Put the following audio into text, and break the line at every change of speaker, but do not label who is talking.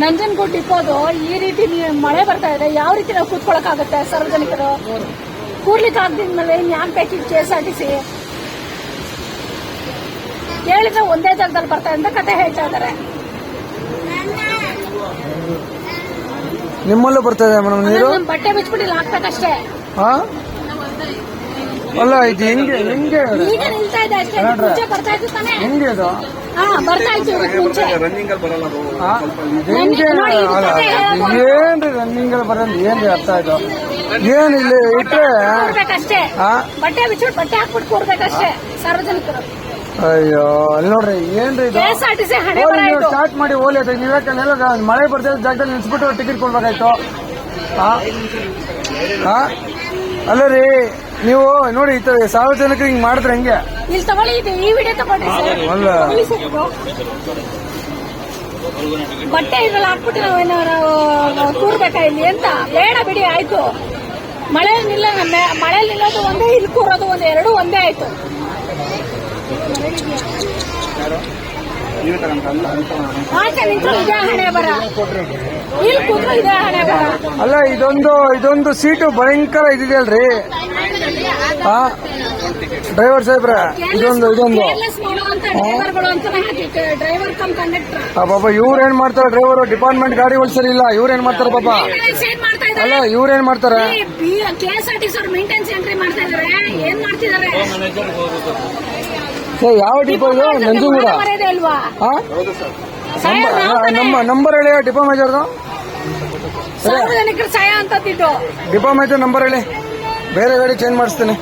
ನಂಜನಗೂಡ್ ಡಿಪೋದು ಈ ರೀತಿ ಮಳೆ ಬರ್ತಾ ಇದೆ ಯಾವ ರೀತಿ ನಾವು ಕೂತ್ಕೊಳ್ಳೋಕ್ಕಾಗುತ್ತೆ ಸಾರ್ವಜನಿಕರು? ಕೂರ್ಲಿಕ್ಕೆ ಆಗದಿದ್ಮೇಲೆ ಯಾಕೆ ಬೇಕಿತ್ತು K S R T C ಕೇಳಿದ್ರೆ ಒಂದೇ ಜಾಗದಲ್ಲಿ ಬರ್ತಾ ಅಂತ ಕತೆ ಹೇಳ್ತಾ ಇದ್ದಾರೆ.
ನಿಮ್ಮಲ್ಲೂ ಬರ್ತಾ ಇದೆ ಮೇಡಮ್ ನೀರು?
ಬಟ್ಟೆ ಬಿಚ್ಬಿಟ್ಟು ಇಲ್ಲಿ ಹಾಕ್ಬೇಕಷ್ಟೇ
ಹಾ ಅಲ್ಲ ಇದು ಹೆಂಗೆ ಹೆಂಗೆ
ಈಗ ನಿಲ್ತಾ ಇದೆ ಅಷ್ಟೇ ಬರ್ತಾ ಇದ್ದು ತಾನೇ.
ಹೆಂಗೆ
ಹಾ ಬರ್ತಾ ಇತ್ತು ಮುಂಚೆ. ರನ್ನಿಂಗ್
ಅಲ್ಲಿ
ಹೇಳೋದು.
ಏನ್ರಿ ರನ್ನಿಂಗ್ ಅಲ್ಲಿ ಬರೋದು? ಏನ್ರಿ ಅರ್ಥ ಆಯ್ತು? ಏನ್ ಇಲ್ಲಿ ಇಟ್ರೆ
ಬಟ್ಟೆ ಬಿಚ್ಚಿಟ್ಟು ಬಟ್ಟೆ ಹಾಕ್ಬಿಟ್ಟು ಕೊಡ್ಬೇಕಷ್ಟೇ ಸಾರ್ವಜನಿಕರು.
ಅಯ್ಯೋ ಅಲ್ಲಿ ನೋಡ್ರಿ ಏನ್ರಿ ಇದು? ಸ್ಟಾರ್ಟ್ ಮಾಡಿ ಓಲಿ ಅದು ನೀವು ಯಾಕಂದ್ರೆ ಮಳೆ ಬರ್ತಾ ಜಾಗದಲ್ಲಿ ನಿಲ್ಸ್ಬಿಟ್ಟು ಟಿಕೆಟ್ ಕೊಡ್ಬೇಕಾಯ್ತು? ಹಾ? ಹಾ? ಅಲ್ಲ ರೀ ನೀವು ನೋಡಿ ಈ ತರ ಸಾರ್ವಜನಿಕರು ಹಿಂಗ್ ಮಾಡಿದ್ರೆ ಹೆಂಗೆ?
ಇಲ್ಲಿ ತಗೊಳ್ಳಿ ಇದು ಈ ವಿಡಿಯೋ ಸರ್.
ಅಲ್ಲ.
ತಗೊಳ್ಳಿ ಸರ್ ಇದು. ಬಟ್ಟೆ ಇದ್ರಲ್ಲಿ ಹಾಕ್ಬಿಟ್ಟು ನಾವೇನಾರು ಕೂರ್ಬೇಕಾ ಇಲ್ಲಿ ಅಂತ? ಬೇಡ ಬಿಡಿ ಆಯ್ತು. ಮಳೆ ನಿಲ್ಲ ಮಳೆ ನಿಲ್ಲೋದು ಒಂದೇ ಇಲ್ಲಿ ಕೂರೋದು ಒಂದೇ ಎರಡು ಒಂದೇ ಆಯ್ತು.
ಅಲ್ಲ ಇದೊಂದು ಇದೊಂದು ಸೀಟು ಭಯಂಕರ ಇದಿದೆಯಲ್ರಿ? ಹಾ ಡ್ರೈವರ್ ಸಾಹೇಬ್ರ ಇದೊಂದು ಇದೊಂದು. ಬಾಬಾ ಇವ್ರು ಏನ್ ಮಾಡ್ತಾರೆ ಡ್ರೈವರ್ ಡಿಪಾರ್ಟ್ಮೆಂಟ್ ಗಾಡಿ ಸರಿ ಇಲ್ಲ ಇವ್ರು ಏನ್ ಮಾಡ್ತಾರೆ
ಮಾಡ್ತಾ
ಅಲ್ಲ
ಇವ್ರೇನ್
ಇವ್ರು ಏನ್ ಮಾಡ್ತಾರೆ?
K S R T C ಅವ್ರು ಮೇಂಟೆನ್ಸ್ ಎಂಟ್ರಿ ಮಾಡ್ತಾ ಇದಾರೆ ಏನ್
ಏ, ಯಾವ ಡಿಪೋ ಇದು ನಂಜನಗೂಡ ಹಾ ನಮ್ಮ ನಂಬರ್ ಹೇಳಿ ಡಿಪೋ ಮೇಜರ್ದು
ಸಾರ್ವಜನಿಕರ ಸಹಾಯ ಅಂತದ್ದು
ಡಿಪೋ ಮೇಜರ್ ನಂಬರ್ ಹೇಳಿ. ಬೇರೆ ಗಾಡಿ ಚೇಂಜ್ ಮಾಡಿಸ್ತೀನಿ.